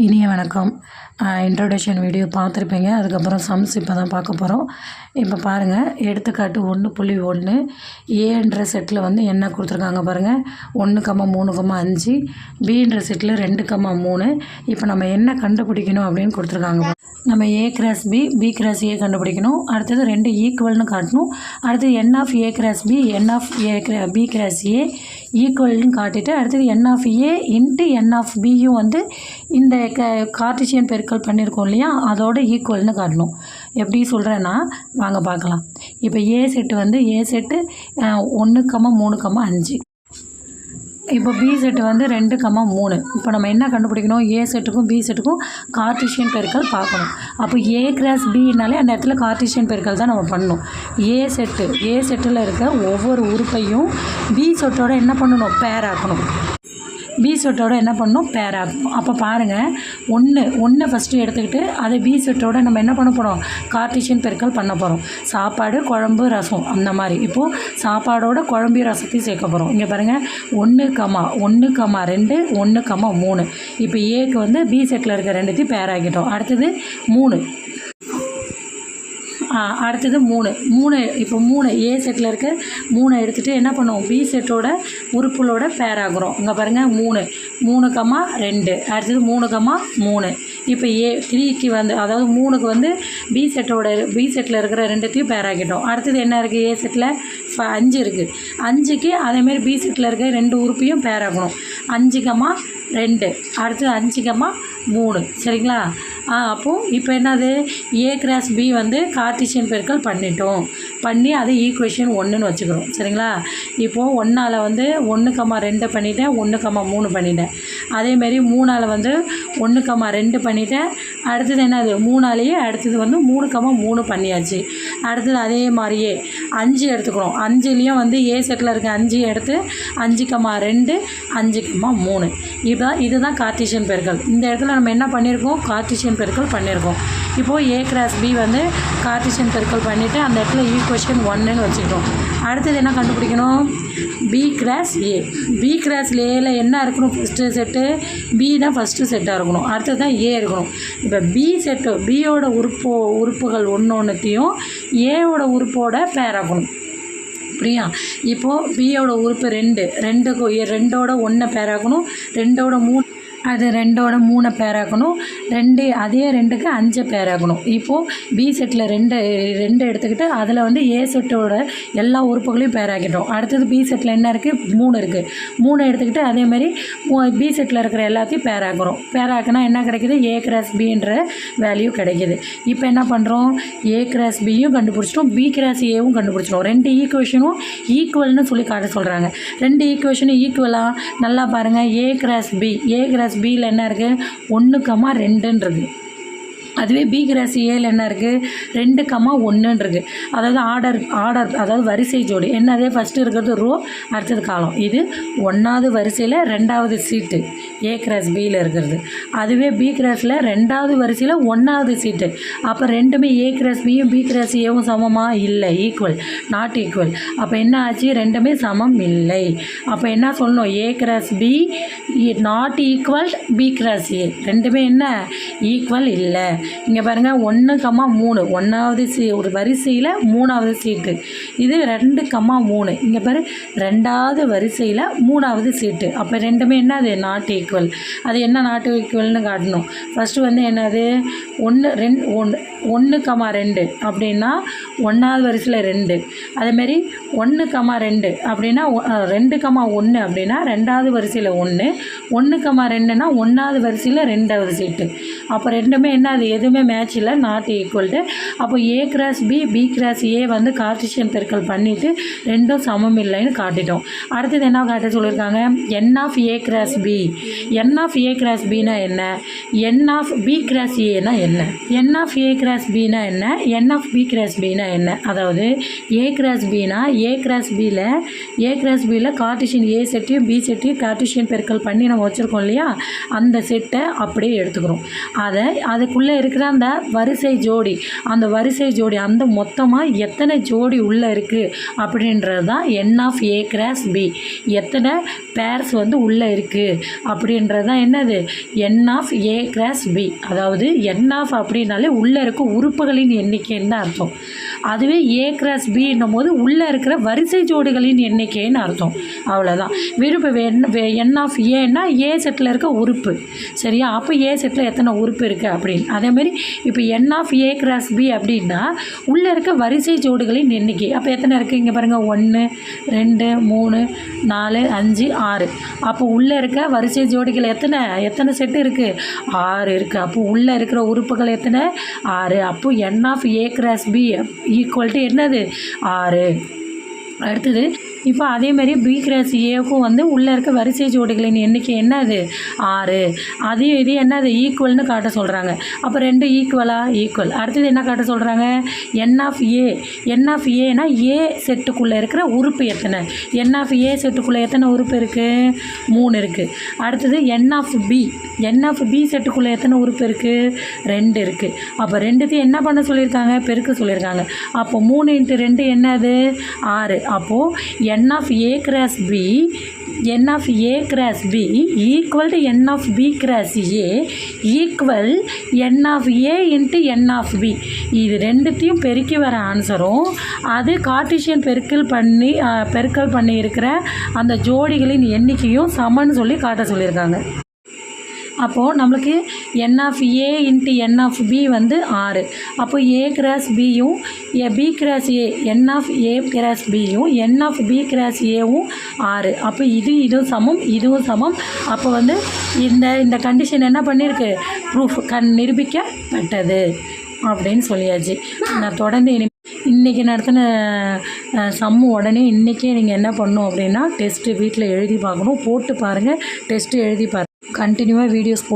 இனிய வணக்கம். Introduction video பார்த்துருப்பீங்க. அதுக்கப்புறம் சம்ஸ் இப்போ தான் பார்க்க போகிறோம் இப்போ பாருங்கள் எடுத்துக்காட்டு ஒன்று புள்ளி ஒன்று ஏன்ற செட்டில் வந்து என்ன கொடுத்துருக்காங்க பாருங்கள் ஒன்று கம்மா மூணு கம்மா அஞ்சு. பின்ற செட்டில் ரெண்டு கம்மா மூணு. இப்போ நம்ம என்ன கண்டுபிடிக்கணும் அப்படின்னு கொடுத்துருக்காங்க நம்ம A cross B B cross A கண்டுபிடிக்கணும். அடுத்தது ரெண்டு ஈக்குவல்னு காட்டணும். அடுத்தது n of A cross B n of A B cross A ஈக்குவல்னு காட்டிட்டு அடுத்தது n of A into n of பியும் வந்து இந்த க கார்டிஷியன் பெருக்கல் பண்ணியிருக்கோம் இல்லையா? அதோட ஈக்குவல்னு காட்டணும். எப்படி சொல்கிறேன்னா வாங்க பார்க்கலாம். இப்போ ஏ செட்டு வந்து ஏ செட்டு ஒன்று கம்மா மூணு கம்மா அஞ்சு. இப்போ பி செட்டு வந்து ரெண்டு கம்மா மூணு. இப்போ நம்ம என்ன கண்டுபிடிக்கணும்? ஏ செட்டுக்கும் பி செட்டுக்கும் கார்டிஷியன் பெருக்கல் பார்க்கணும். அப்போ ஏ கிராஸ் பின்னாலே அந்த இடத்துல கார்டிஷியன் பெருக்கல் தான் நம்ம பண்ணணும். ஏ செட்டு ஏ செட்டில் இருக்க ஒவ்வொரு உறுப்பையும் பி செட்டோட என்ன பண்ணணும்? பேர் ஆக்கணும். பி செட்டோட என்ன பண்ணணும்? பேர் ஆகும் அப்போ பாருங்கள் ஒன்று ஒன்றை ஃபஸ்ட்டு எடுத்துக்கிட்டு அதை பி செட்டோட நம்ம என்ன பண்ண போகிறோம் கார்டிஷியன் பெருக்கல் பண்ண போகிறோம் சாப்பாடு குழம்பு ரசம் அந்த மாதிரி. இப்போது சாப்பாடோட குழம்பு ரசத்தையும் சேர்க்க போகிறோம் இங்கே பாருங்கள் ஒன்று கமா ஒன்று கமா ரெண்டு ஒன்று கமா மூணு. இப்போ ஏக்கு வந்து பி செட்டில் இருக்க ரெண்டுத்தையும் பேர் ஆகிட்டோம் அடுத்தது மூணு. அடுத்தது மூணு. மூணு இப்போ மூணு. ஏ செட்டில் இருக்க மூணு எடுத்துகிட்டு என்ன பண்ணுவோம்? பி செட்டோட உறுப்புகளோட பேர் ஆகுறோம். இங்கே பாருங்கள் மூணு. மூணு கம்மா ரெண்டு. அடுத்தது மூணு கம்மா மூணு. இப்போ ஏ த்ரீக்கு வந்து அதாவது மூணுக்கு வந்து பி செட்டோட பி செட்டில் இருக்கிற ரெண்டுத்தையும் பேர் ஆக்கிட்டோம். அடுத்தது என்ன இருக்குது ஏ செட்டில் ஃப அஞ்சு இருக்குது அஞ்சுக்கு அதேமாரி பி செட்டில் இருக்கிற ரெண்டு உறுப்பையும் பேர் ஆகணும் அஞ்சு கம்மா ரெண்டு. அடுத்தது அஞ்சு கம்மா மூணு. சரிங்களா? ஆ அப்போது இப்போ என்னது? ஏ கிராஸ் பி வந்து கார்டிஷியன் பெருக்கல் பண்ணிட்டோம். பண்ணி அதை ஈக்குவேஷன் ஒன்றுன்னு வச்சுக்கிறோம். சரிங்களா? இப்போது ஒன்றால் வந்து ஒன்று கம்மா ரெண்டு பண்ணிட்டேன் ஒன்று கம்மா மூணு பண்ணிட்டேன். அதேமாரி மூணால் வந்து ஒன்று கம்மா ரெண்டு பண்ணிட்டேன். அடுத்தது என்னது? மூணாலேயே அடுத்தது வந்து மூணு கம்மா மூணு பண்ணியாச்சு. அடுத்தது அதே மாதிரியே அஞ்சு எடுத்துக்கிறோம். அஞ்சுலேயும் வந்து ஏ செட்டில் இருக்க அஞ்சு எடுத்து அஞ்சு கம்மா ரெண்டு அஞ்சு கம்மா மூணு. இதுதான் இதுதான் கார்டிஷியன் பெருக்கள் இந்த இடத்துல நம்ம என்ன பண்ணியிருக்கோம் கார்டிஷியன் பெருக்கள் பண்ணியிருக்கோம் இப்போது ஏ கிராஸ் பி வந்து கார்டிஷியன் பெருக்கள் பண்ணிவிட்டு அந்த இடத்துல ஈக்குவேஷன் ஒன்றுன்னு வச்சுக்கிட்டோம் அடுத்தது என்ன கண்டுபிடிக்கணும்? B cross A B cross ஏயில் என்ன இருக்கணும்? ஃபஸ்ட்டு செட்டு பி தான் ஃபஸ்ட்டு செட்டாக இருக்கணும். அடுத்தது தான் ஏ இருக்கணும். இப்போ பி செட்டு பியோட உறுப்பு உறுப்புகள் ஒன்று ஒன்றுத்தையும் ஏவோட உறுப்போட பேராகணும் அப்படியா புரியா இப்போது பியோட உறுப்பு ரெண்டு. ரெண்டுக்கு ரெண்டோட ஒன்றை பேராகணும் ரெண்டோட மூணு அது ரெண்டோட மூணு பேராக்கணும் ரெண்டு அதே ரெண்டுக்கு அஞ்சு பேராக்கணும் இப்போது பி செட்டில் ரெண்டு ரெண்டு எடுத்துக்கிட்டு அதில் வந்து ஏ செட்டோட எல்லா உறுப்புகளையும் பேராக்கிட்டோம் அடுத்தது பி செட்டில் என்ன இருக்குது மூணு இருக்குது மூணு எடுத்துக்கிட்டு அதேமாதிரி பி செட்டில் இருக்கிற எல்லாத்தையும் பேராக்குறோம் பேராக்குனா என்ன கிடைக்குது? ஏ கிராஸ் பின்ற வேல்யூ கிடைக்குது. இப்போ என்ன பண்ணுறோம் ஏ கிராஸ் பியும் கண்டுபிடிச்சிட்டோம். பி கிராஸ் ஏவும் கண்டுபிடிச்சிட்டோம். ரெண்டு ஈக்குவேஷனும் ஈக்குவல்னு சொல்லி காட்ட சொல்கிறாங்க ரெண்டு ஈக்குவேஷனும் ஈக்குவலாக நல்லா பாருங்கள் A cross B A cross பியில் என்ன இருக்குது ஒன்று கமா ரெண்டுன்றது. அதுவே பி கிராஸ் ஏல என்ன இருக்குது ரெண்டு கம்மா ஒன்றுன்றது அதாவது ஆர்டர் ஆர்டர் அதாவது வரிசை ஜோடி. என்னதே? ஃபஸ்ட்டு இருக்கிறது ரோ அடுத்தது காலம். இது ஒன்றாவது வரிசையில் ரெண்டாவது சீட்டு. ஏ கிராஸ் பியில் இருக்கிறது. அதுவே பி கிராஸில் ரெண்டாவது வரிசையில் ஒன்றாவது சீட்டு. அப்போ ரெண்டுமே ஏ கிராஸ் பியும் பி கிராஸ் ஏவும் சமமாக இல்லை. ஈக்குவல் நாட் ஈக்குவல் அப்போ என்ன ஆச்சு? ரெண்டுமே சமம் இல்லை. அப்போ என்ன சொல்லணும்? A cross B not equal B cross A ரெண்டுமே என்ன? ஈக்குவல் இல்லை. இங்கே பாருங்கள் ஒன்று கம்மா மூணு. ஒன்றாவது சீ ஒரு வரிசையில் மூணாவது சீட்டு. இது ரெண்டு கம்மா மூணு. இங்கே பாரு ரெண்டாவது வரிசையில் மூணாவது சீட்டு. அப்போ ரெண்டுமே என்ன அது நாட் ஈக்குவல் அது என்ன நாட் ஈக்குவல்னு காட்டணும். ஃபஸ்ட்டு வந்து என்னது? ஒன்று ரெண்டு ஒன்று ஒன்று கமா ரெண்டு அப்படின்னா ஒன்றாவது வரிசையில் ரெண்டு. அதேமாரி ஒன்று கமா ரெண்டு அப்படின்னா ரெண்டு கமா ஒன்று அப்படின்னா ரெண்டாவது வரிசையில் ஒன்று ஒன்று கமா ரெண்டுனா ஒன்றாவது வரிசையில் ரெண்டாவது சீட்டு. அப்போ ரெண்டுமே என்ன அது எதுவுமே மேட்ச் இல்லை நாட் ஈக்குவல்டு அப்போ A cross B B cross A வந்து கார்டிஷியன் பெருக்கல் பண்ணிவிட்டு ரெண்டும் சமம் இல்லைன்னு காட்டிட்டோம். அடுத்தது என்ன காட்ட சொல்லியிருக்காங்க? N of A cross B n of A cross பினா என்ன? என் ஆஃப் பி கிராஸ் ஏனா என்ன? என் ஆஃப் ஏ கிராஸ் பினா என்ன? என் ஆஃப் பி கிராஸ் பினா என்ன? அதாவது ஏ கிராஸ் பினா ஏ கிராஸ் பியில் ஏ கிராஸ் பியில் கார்டிஷியன் ஏ செட்டையும் பி செட்டையும் கார்டிஷியன் பெருக்கல் பண்ணி நம்ம வச்சுருக்கோம் இல்லையா? அந்த செட்டை அப்படியே எடுத்துக்கிறோம். அதை அதுக்குள்ளே இருக்கிற அந்த வரிசை ஜோடி அந்த வரிசை ஜோடி அந்த மொத்தமாக எத்தனை ஜோடி உள்ளே இருக்குது அப்படின்றது தான் n of A cross B எத்தனை பேர்ஸ் வந்து உள்ளே இருக்குது அப்படின்றது தான் என்னது? N of A cross B அதாவது என் ஆஃப் அப்படின்னாலே உள்ளே இருக்கும் இருக்க உறுப்புகளின் எண்ணிக்கைன்னு தான் அர்த்தம்? அதுவே ஏ கிராஸ் பின்னும் போது உள்ளே இருக்கிற வரிசை ஜோடிகளின் எண்ணிக்கைன்னு அர்த்தம். அவ்வளோதான் விருப்ப என் ஆஃப் ஏன்னா ஏ செட்டில் இருக்க உறுப்பு. சரியா? அப்போ ஏ செட்டில் எத்தனை உறுப்பு இருக்குது அப்படின்னு. அதேமாரி இப்போ n of A cross B அப்படின்னா உள்ளே இருக்க வரிசை ஜோடிகளின் எண்ணிக்கை. அப்போ எத்தனை இருக்குது இங்கே பாருங்கள் ஒன்று ரெண்டு மூணு நாலு அஞ்சு ஆறு. அப்போ உள்ளே இருக்க வரிசை ஜோடிகள் எத்தனை? எத்தனை செட்டு இருக்குது ஆறு இருக்குது அப்போ உள்ளே இருக்கிற உறுப்புகள் எத்தனை? ஆறு அப்போ n of A cross B equal to என்னது? ஆறு. அடுத்தது இப்போ அதேமாதிரி பி கிராஸ் ஏக்கும் வந்து உள்ளே இருக்க வரிசை ஜோடிகளின் எண்ணிக்கை என்னது? ஆறு. அதையும் இது என்னது? ஈக்குவல்னு காட்ட சொல்கிறாங்க அப்போ ரெண்டு ஈக்குவலா ஈக்குவல் அடுத்தது என்ன காட்ட சொல்கிறாங்க என் ஆஃப் ஏ என் ஆஃப் ஏனா ஏ செட்டுக்குள்ளே இருக்கிற உறுப்பு எத்தனை? என் ஆஃப் ஏ செட்டுக்குள்ளே எத்தனை உறுப்பு இருக்குது மூணு இருக்குது அடுத்தது n of B n of B செட்டுக்குள்ளே எத்தனை உறுப்பு இருக்குது ரெண்டு இருக்குது அப்போ ரெண்டுத்தையும் என்ன பண்ண சொல்லியிருக்காங்க? பெருக்க சொல்லியிருக்காங்க. அப்போ மூணு இன்ட்டு ரெண்டு என்னது? ஆறு. அப்போது n of A cross B n of A cross B equal to n of B cross A equal n of A into n of B இது ரெண்டுத்தையும் பெருக்கி வர ஆன்சரும் அது கார்டிஷியன் பெருக்கல் பண்ணி பெருக்கல் பண்ணி இருக்கிற அந்த ஜோடிகளின் எண்ணிக்கையும் சமன்னு சொல்லி காட்ட சொல்லியிருக்காங்க. அப்போது நம்மளுக்கு n of A into n of B வந்து ஆறு. அப்போ ஏ கிராஸ் பியும் A B cross A n of A cross பியும் என் ஆஃப் பி கிராஸ் ஏவும் ஆறு. அப்போ இது இதுவும் சமம் இதுவும் சமம். அப்போ வந்து இந்த இந்த கண்டிஷன் என்ன பண்ணியிருக்கு? ப்ரூஃப் கண் நிரூபிக்கப்பட்டது அப்படின்னு சொல்லியாச்சு. நான் தொடர்ந்து இனி இன்றைக்கி நடத்தின சம்மு உடனே இன்றைக்கே நீங்கள் என்ன பண்ணும் அப்படின்னா டெஸ்ட்டு வீட்டில் எழுதி பார்க்கணும். போட்டு பாருங்கள் டெஸ்ட்டு எழுதி பாருங்கள் கண்டினியூவாக வீடியோஸ் போ